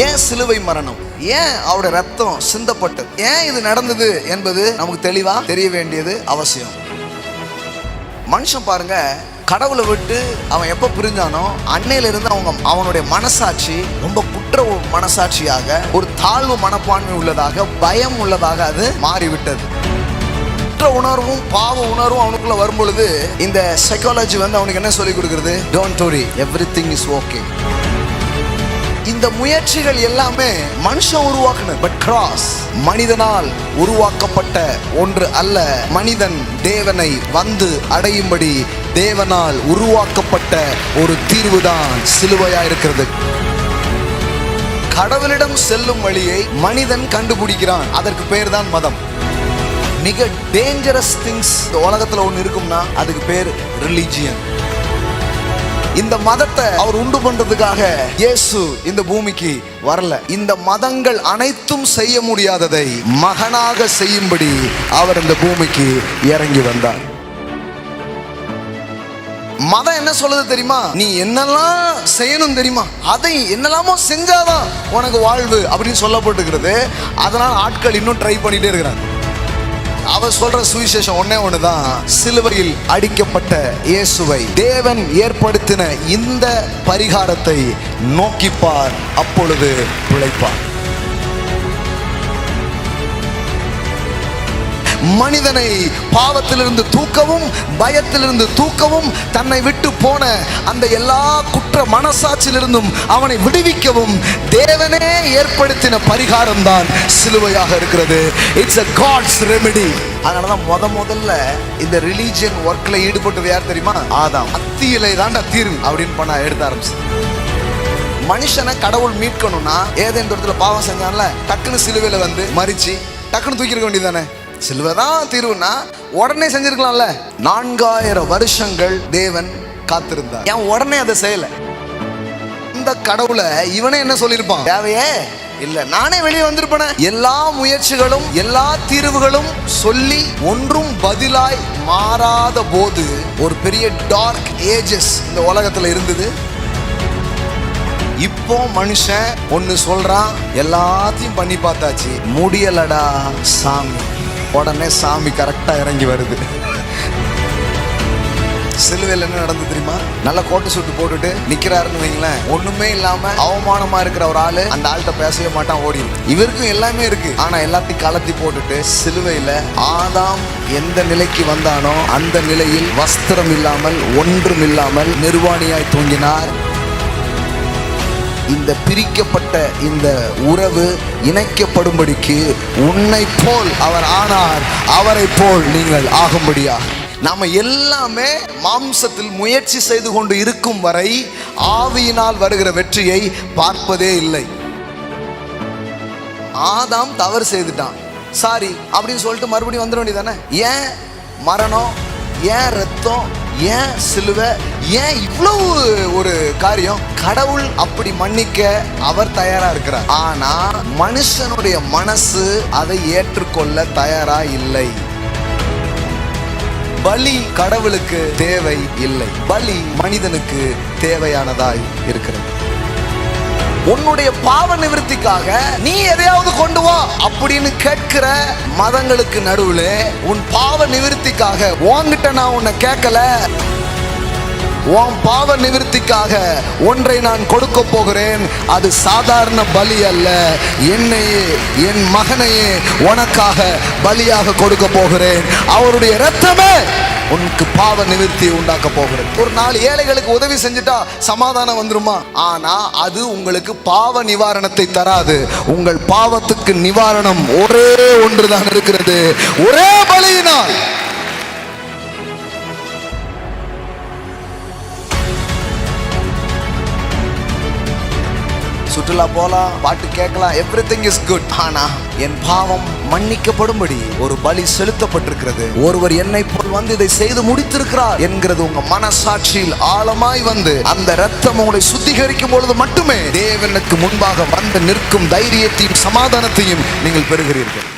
ஏன் சிலுவை மரணம்? ஏன் அவருடைய ரத்தம் சிந்தப்பட்டது? ஏன் இது நடந்தது என்பது நமக்கு தெளிவா தெரிய வேண்டியது அவசியம். மனுஷன் பாருங்க கடவுளை விட்டு அவன் எப்போ பிரிஞ்சானோ அன்னையில இருந்து அவங்க அவனுடைய மனசாட்சி ரொம்ப குற்ற மனசாட்சியாக ஒரு தாழ்வு மனப்பான்மை உள்ளதாக பயம் உள்ளதாக அது மாறிவிட்டது. குற்ற உணர்வும் பாவ உணர்வும் அவனுக்குள்ள வரும்பொழுது இந்த சைக்காலஜி வந்து அவனுக்கு என்ன சொல்லி கொடுக்குறது? Don't worry every thing is okay இந்த முயற்சிகள் எல்லாமே மனுஷன் உருவாக்குனது. பட் கிராஸ் மனிதனால் உருவாக்கப்பட்ட ஒன்று அல்ல. மனிதன் தேவனை வந்து அடையும்படி தேவனால் உருவாக்கப்பட்ட ஒரு தீர்வுதான் சிலுவையா இருக்கிறது. கடவுளிடம் செல்லும் வழியை மனிதன் கண்டுபிடிக்கிறான். அதற்கு பேர் தான் மதம். மிக டேஞ்சரஸ் திங்ஸ் இந்த உலகத்துல ஒன்று இருக்கும்னா அதுக்கு பேர் ரிலிஜியன் இந்த மதத்தை அவர் உண்டு பண்றதுக்காக இயேசு இந்த பூமிக்கு வரல. இந்த மதங்கள் அனைத்தும் செய்ய முடியாததை மகனாக செய்யும்படி அவர் இந்த பூமிக்கு இறங்கி வந்தார். மதம் என்ன சொல்லுது தெரியுமா? நீ என்னெல்லாம் செய்யணும் தெரியுமா? அதை என்னெல்லாமோ செஞ்சாதான் உனக்கு வாழ்வு அப்படின்னு சொல்லப்பட்டுக்கிறது அதனால் ஆட்கள் இன்னும் ட்ரை பண்ணிட்டே இருக்கிறாங்க. அவர் சொல்ற சுவிசேஷம் ஒன்னே ஒண்ணுதான். சிலுவையில் அடிக்கப்பட்ட இயேசுவை தேவன் ஏற்படுத்தின இந்த பரிகாரத்தை நோக்கிப்பார் அப்பொழுது பிழைப்பார். மனிதனை பாவத்திலிருந்து தூக்கவும் பயத்திலிருந்து தூக்கவும் தன்னை விட்டு போன அந்த எல்லா குற்ற மனசாட்சியிலிருந்தும் அவனை விடுவிக்கவும் தேவனே ஏற்படுத்தின பரிகாரம் தான் சிலுவையாக இருக்கிறது. இட்ஸ் a காட்ஸ் ரெமெடி அதனால தான் முத முதல்ல இந்த ரிலீஜியன் ஒர்க்ல ஈடுபட்டது யார் தெரியுமா? ஆதாம். அத்தியிலை தாண்டா தீர்வு. அப்படின்னு பண்ண எடுத்த ஆரம்பிச்சு மனுஷனை கடவுள் மீட்கணும்னா ஏதேன் தூரத்துல பாவம் செஞ்சான்ல டக்குன்னு சிலுவையில வந்து மறிச்சு டக்குன்னு தூக்கிருக்க வேண்டியதானே சிலுவை தான் தீர்வுனா உடனே செஞ்சிருக்கலாம்ல. நான்காயிரம் வருஷங்கள் தேவன் காத்திருந்தார். ஏன் உடனே அதை செய்யல? இந்த கடவுளை இவனே என்ன சொல்லியிருப்பான்? தேவையே இல்ல நானே வெளியே வந்திருப்பேன. எல்லா முயற்சிகளும் எல்லா தீர்வுகளும் சொல்லி ஒன்றும் பதிலாய் மாறாத போது ஒரு பெரிய டார்க் ஏஜஸ் இந்த உலகத்துல இருந்தது. இப்போ மனுஷன் ஒன்னு சொல்றான் எல்லாத்தையும் பண்ணி பார்த்தாச்சு. முடியலடா சாமி. உடனே சாமி கரெக்டாக இறங்கி வருது. சிலுவையில் என்ன நடந்து தெரியுமா? நல்ல கோட்டு சுட்டு போட்டுட்டு நிக்கிறாருன்னு வைங்களேன். ஒண்ணுமே இல்லாம அவமானமா இருக்கிற ஒரு ஆளு அந்த ஆள்கிட்ட பேசவே மாட்டான் ஓடி இவருக்கும் எல்லாமே இருக்கு. ஆனா எல்லாத்தையும் கலத்தி போட்டுட்டு சிலுவையில ஆதாம் எந்த நிலைக்கு வந்தானோ அந்த நிலையில் வஸ்திரம் இல்லாமல் ஒன்றும் இல்லாமல் நிர்வாணியாய் தூங்கினார். இந்த பிரிக்கப்பட்ட இந்த உறவு இணைக்கப்படும்படிக்கு உன்னை போல் அவர் ஆனார் அவரை போல் நீங்கள் ஆகும்படியா நாம எல்லாமே மாம்சத்தில் முயற்சி செய்து கொண்டு இருக்கும் வரை ஆவியினால் வருகிற வெற்றியை பார்ப்பதே இல்லை. ஆதாம் தவறு செய்துட்டான். சாரி அப்படின்னு சொல்லிட்டு மறுபடியும் வந்துட வேண்டியதானே ஏன் மரணம் ஏன் ரத்தம் ஏன் சிலுவை ஏன் இவ்வளவு ஒரு காரியம்? கடவுள் அப்படி மன்னிக்க அவர் தயாரா இருக்கிறார். ஆனா மனுஷனுடைய மனசு அதை ஏற்றுக்கொள்ள தயாரா இல்லை. பலி கடவுளுக்கு தேவை இல்லை. பலி மனிதனுக்கு தேவையானதாய் இருக்கிறது. உன்னுடைய பாவ நிவர்த்திக்காக நீ எதையாவது கொண்டு வா அப்படின்னு கேட்கிற மதங்களுக்கு நடுவில் உன் பாவ நிவர்த்திக்காக உன்கிட்ட நான் உன்னை கேட்கல. உன் பாவ நிவர்த்திக்காக ஒன்றை நான் கொடுக்க போகிறேன். அது சாதாரண பலி அல்ல. என்னையே என் மகனையே உனக்காக பலியாக கொடுக்க போகிறேன். அவருடைய ரத்தமே உனக்கு பாவ நிவர்த்தியை உண்டாக்க போகிறேன் ஒரு நாலு ஏழைகளுக்கு உதவி செஞ்சுட்டா சமாதானம் வந்துருமா? ஆனா அது உங்களுக்கு பாவ நிவாரணத்தை தராது. உங்கள் பாவத்துக்கு நிவாரணம் ஒரே ஒன்றுதான் இருக்கிறது. ஒரே பலியினால் சுற்றுலா போலாம் பாட்டு கேட்கலாம். எவ்ரி திங் இஸ் குட் ஆனா என் பாவம் மன்னிக்கப்படும்படி ஒரு பலி செலுத்தப்பட்டிருக்கிறது. ஒருவர் என்னை போல் வந்து இதை செய்து முடித்திருக்கிறார் என்கிறது உங்க மனசாட்சியில் ஆழமாய் வந்து அந்த ரத்தம் உங்களை சுத்திகரிக்கும் பொழுது மட்டுமே தேவனுக்கு முன்பாக வந்து நிற்கும் தைரியத்தையும் சமாதானத்தையும் நீங்கள் பெறுகிறீர்கள்.